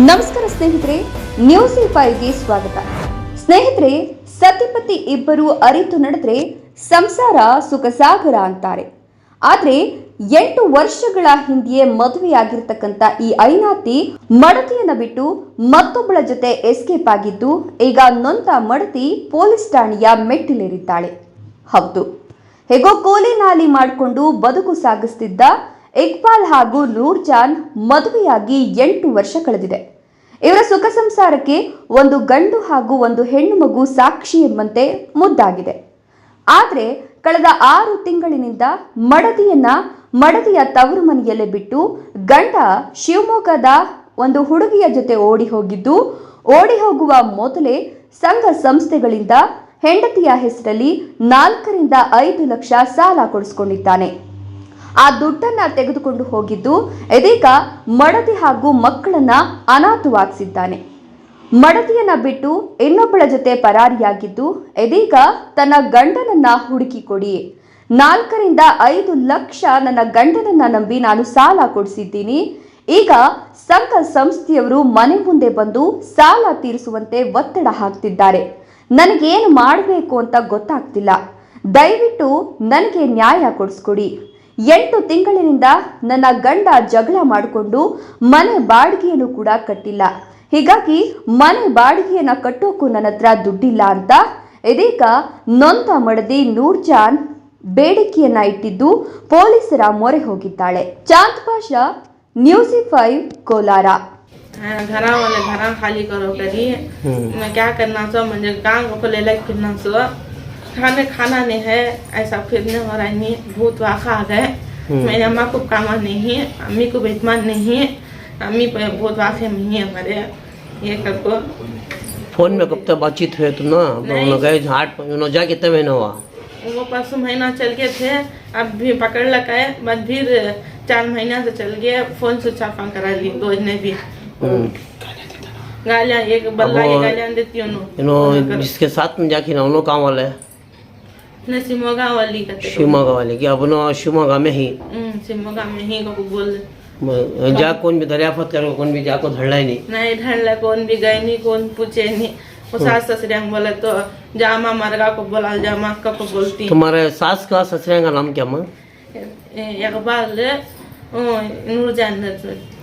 ನಮಸ್ಕಾರ ಸ್ನೇಹಿತರೆ ನ್ಯೂಸ್ ಫೈವ್ಗೆ ಸ್ವಾಗತ. ಸ್ನೇಹಿತರೆ ಸತಿಪತಿ ಇಬ್ಬರು ಅರಿತು ನಡೆದ್ರೆ ಸಂಸಾರ ಸುಖಸಾಗರ ಅಂತಾರೆ. ಆದ್ರೆ, ಎಂಟು ವರ್ಷಗಳ ಹಿಂದೆಯೇ ಮದುವೆಯಾಗಿರ್ತಕ್ಕಂಥ ಈ ಐನಾತಿ ಮಡತಿಯನ್ನ ಬಿಟ್ಟು ಮತ್ತೊಬ್ಬಳ ಜೊತೆ ಎಸ್ಕೇಪ್ ಆಗಿದ್ದು, ಈಗ ನೊಂದ ಮಡತಿ ಪೊಲೀಸ್ ಠಾಣೆಯ ಮೆಟ್ಟಿಲೇರಿದ್ದಾಳೆ. ಹೌದು. ಹೇಗೋ ಕೋಲೆ ನಾಲಿ ಮಾಡಿಕೊಂಡು ಬದುಕು ಸಾಗಿಸ್ತಿದ್ದ ಇಕ್ಬಾಲ್ ಹಾಗೂ ನೂರ್ಜಾನ್ ಮದುವೆಯಾಗಿ ಎಂಟು ವರ್ಷ ಕಳೆದಿದೆ. ಇವರ ಸುಖ ಸಂಸಾರಕ್ಕೆ ಒಂದು ಗಂಡು ಹಾಗೂ ಒಂದು ಹೆಣ್ಣು ಮಗು ಸಾಕ್ಷಿ ಎಂಬಂತೆ ಮುದ್ದಾಗಿದೆ. ಆದರೆ ಕಳೆದ ಆರು ತಿಂಗಳಿನಿಂದ ಮಡದಿಯನ್ನ ಮಡದಿಯ ತವರು ಮನೆಯಲ್ಲೇ ಬಿಟ್ಟು ಗಂಡ ಶಿವಮೊಗ್ಗದ ಒಂದು ಹುಡುಗಿಯ ಜೊತೆ ಓಡಿ ಹೋಗಿದ್ದು, ಓಡಿ ಹೋಗುವ ಮೊದಲೇ ಸಂಘ ಸಂಸ್ಥೆಗಳಿಂದ ಹೆಂಡತಿಯ ಹೆಸರಲ್ಲಿ ನಾಲ್ಕರಿಂದ ಐದು ಲಕ್ಷ ಸಾಲ ಕೊಡಿಸ್ಕೊಂಡಿದ್ದಾನೆ. ಆ ದುಡ್ಡನ್ನ ತೆಗೆದುಕೊಂಡು ಹೋಗಿದ್ದು ಇದೀಗ ಮಡದಿ ಹಾಗೂ ಮಕ್ಕಳನ್ನ ಅನಾಥವಾಗಿಸಿದ್ದಾನೆ. ಮಡದಿಯನ್ನ ಬಿಟ್ಟು ಇನ್ನೊಬ್ಬಳ ಜೊತೆ ಪರಾರಿಯಾಗಿದ್ದು ಇದೀಗ ತನ್ನ ಗಂಡನನ್ನ ಹುಡುಕಿ ಕೊಡಿ. ನಾಲ್ಕರಿಂದ ಐದು ಲಕ್ಷ ನನ್ನ ಗಂಡನನ್ನ ನಂಬಿ ನಾನು ಸಾಲ ಕೊಡಿಸಿದ್ದೀನಿ. ಈಗ ಸಂಘ ಸಂಸ್ಥೆಯವರು ಮನೆ ಮುಂದೆ ಬಂದು ಸಾಲ ತೀರಿಸುವಂತೆ ಒತ್ತಡ ಹಾಕ್ತಿದ್ದಾರೆ. ನನಗೇನು ಮಾಡಬೇಕು ಅಂತ ಗೊತ್ತಾಗ್ತಿಲ್ಲ. ದಯವಿಟ್ಟು ನನಗೆ ನ್ಯಾಯ ಕೊಡಿಸ್ಕೊಡಿ. ಎಂಟು ತಿಂಗಳಿನಿಂದ ನನ್ನ ಗಂಡ ಜಗಳ ಮಾಡಿಕೊಂಡು ಮನೆ ಬಾಡಿಗೆಯನ್ನು ಕೂಡ ಕಟ್ಟಿಲ್ಲ ಹೀಗಾಗಿ ಮನೆ ಬಾಡಿಗೆಯನ್ನ ಕಟ್ಟೋಕ್ಕೂ ನನ್ನ ಹತ್ರ ದುಡ್ಡಿಲ್ಲ ಅಂತ ಇದೀಗ ನೊಂದ ಮಡದಿ ನೂರ್ಜಾನ್ ಬೇಡಿಕೆಯನ್ನ ಇಟ್ಟಿದ್ದು ಪೊಲೀಸರ ಮೊರೆ ಹೋಗಿದ್ದಾಳೆ ಚಾಂದ್ ಪಾಷಾ ನ್ಯೂಸಿ ಫೈವ್ ಕೋಲಾರ हाँ, घरा वाले घरा खाली करो करी मैं क्या करना सो मुझे गाँव को ले लग फिरना सो खाने खाना नहीं है ऐसा फिरने वाला नहीं भूत वाखा आ गए। मेरे अम्मा को कामा नहीं है अम्मी को बेतमान नहीं है अम्मी पे भूत वाखे नहीं है हमारे ये करको फ़ोन में कब तक बातचीत हुए तुम ना तो नहीं। गए आठ जा कितने महीना हुआ? वो परसों महीना चल गए थे अब भी पकड़ लगा है बाद फिर चार महीना से चल गए फ़ोन से छापा करा ली दो ने भी। हम्म। गालियाँ एक बल्ला गालियाँ देती हूँ जिसके साथ में जाके ना उन्होंने काम वाले न सिमोगा वाली का शिवमोगा वाले की शिवमोगा में ही सिमोगा में ही को बोल जा कौन भी दरियाफत करो कौन भी जाको धरला ही नहीं. नहीं ढल कौन भी गए नहीं कौन पूछे नहीं. वो सास ससुरे बोले तो जामा मरगा को बोला जामा अक्का को बोलती? तुम्हारे सास का ससुरे का नाम क्या माँ इकबाल नूरजान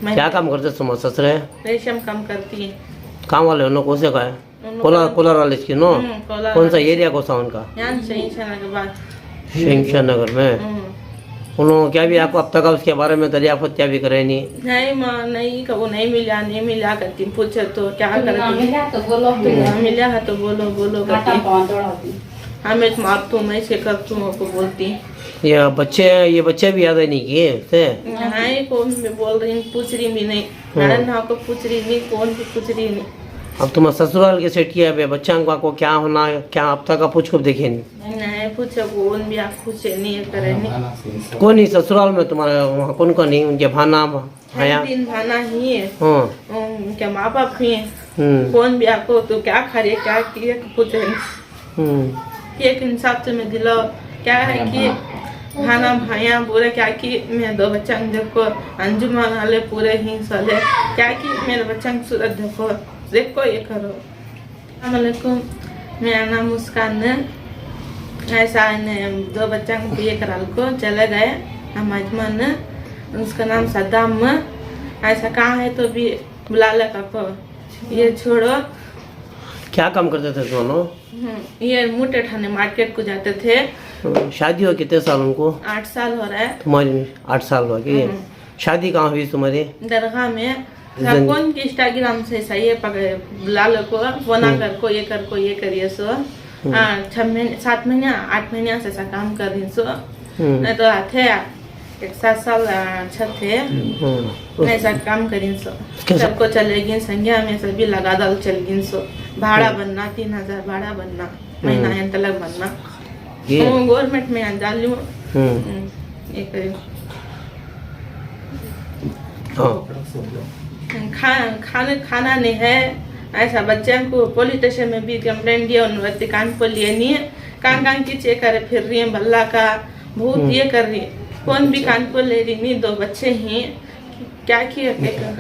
क्या काम करते तुम्हारे ससुरे? रेशम काम करती. है काम वाले उन्होंने कौन से का है कोलार कोलार वाले की नो कौन सा एरिया कौन सा उनका ही शमशा नगर में। उन्होंने क्या भी आपको अब तक उसके बारे में दरियाफत क्या भी करे नहीं नहीं माँ नहीं कबो नहीं मिला नहीं मिला करती पूछे तो क्या ना करती मिला तो बोलो हाँ, मिला है तो बोलो बोलो करती दौड़ाती हमें मारतू मैं से करतू को बोलती ये बच्चे ये बच्चे भी याद नहीं किए थे नहीं कौन बोल रही पूछ रही भी नहीं मैडम पूछ रही नहीं कौन भी पूछ रही नहीं अब तुम ससुराल के सेट किया बे बच्चा को क्या होना है क्या अब तक आप पूछ को देखे नहीं। नहीं पूछे कौन भी आप पूछे नहीं करे नहीं। कौन ही ससुराल में तुम्हारे वहाँ कौन कौन नहीं उनके भाना भाया दिन भाना ही है। हाँ। उनके माँ बाप भी हैं। हम्म। कौन भी आपको तो क्या है, क्या किए पूछे हम्म। एक इंसाफ से मैं दिलाओ क्या है कि खाना भाया पूरे क्या कि मैं दो बच्चा देखो अंजुमन वाले पूरे ही साले क्या कि मेरे बच्चा सूरत देखो। देखो ये करो। अलैकुम मेरा नाम मुस्कान है। ऐसा दो बच्चा को बिये करा को चले गए। हम अजमान उसका नाम सद्दाम ऐसा कहाँ है तो भी बुला ले को ये छोड़ो। क्या काम करते थे दोनों? हम्म, ये मोटे ठाने मार्केट को जाते थे। हम्म, शादी हो कितने साल उनको? आठ साल हो रहा है। तुम्हारी आठ साल हो कि हम्म। शादी कहाँ हुई तुम्हारी? दरगाह में। जन- कौन की इंस्टाग्राम से सही है पकड़े बुला लो को फोना कर को ये कर को ये करिए सो। हाँ छह महीने सात महीने आठ महीने से ऐसा काम कर रही सो। हम्म, नहीं तो थे एक सात साल छह थे। हम्म, मैं ऐसा काम करी सो। सबको चलेगी संज्ञा में सभी लगा दल चल गिन सो। भाड़ा बनना तीन हज़ार भाड़ा बनना महीना एंत तलक बनना। गवर्नमेंट में डालू हम्म, ये करी। खा खाने खाना नहीं है। ऐसा बच्चा को पुलिस स्टेशन में भी कंप्लेन दिया उन्होंने कान को लिए नहीं है। कान कान की चेक करे फिर रही है भल्ला का भूत ये कर रही है। कौन भी कान को ले रही नहीं दो बच्चे ही। क्या किया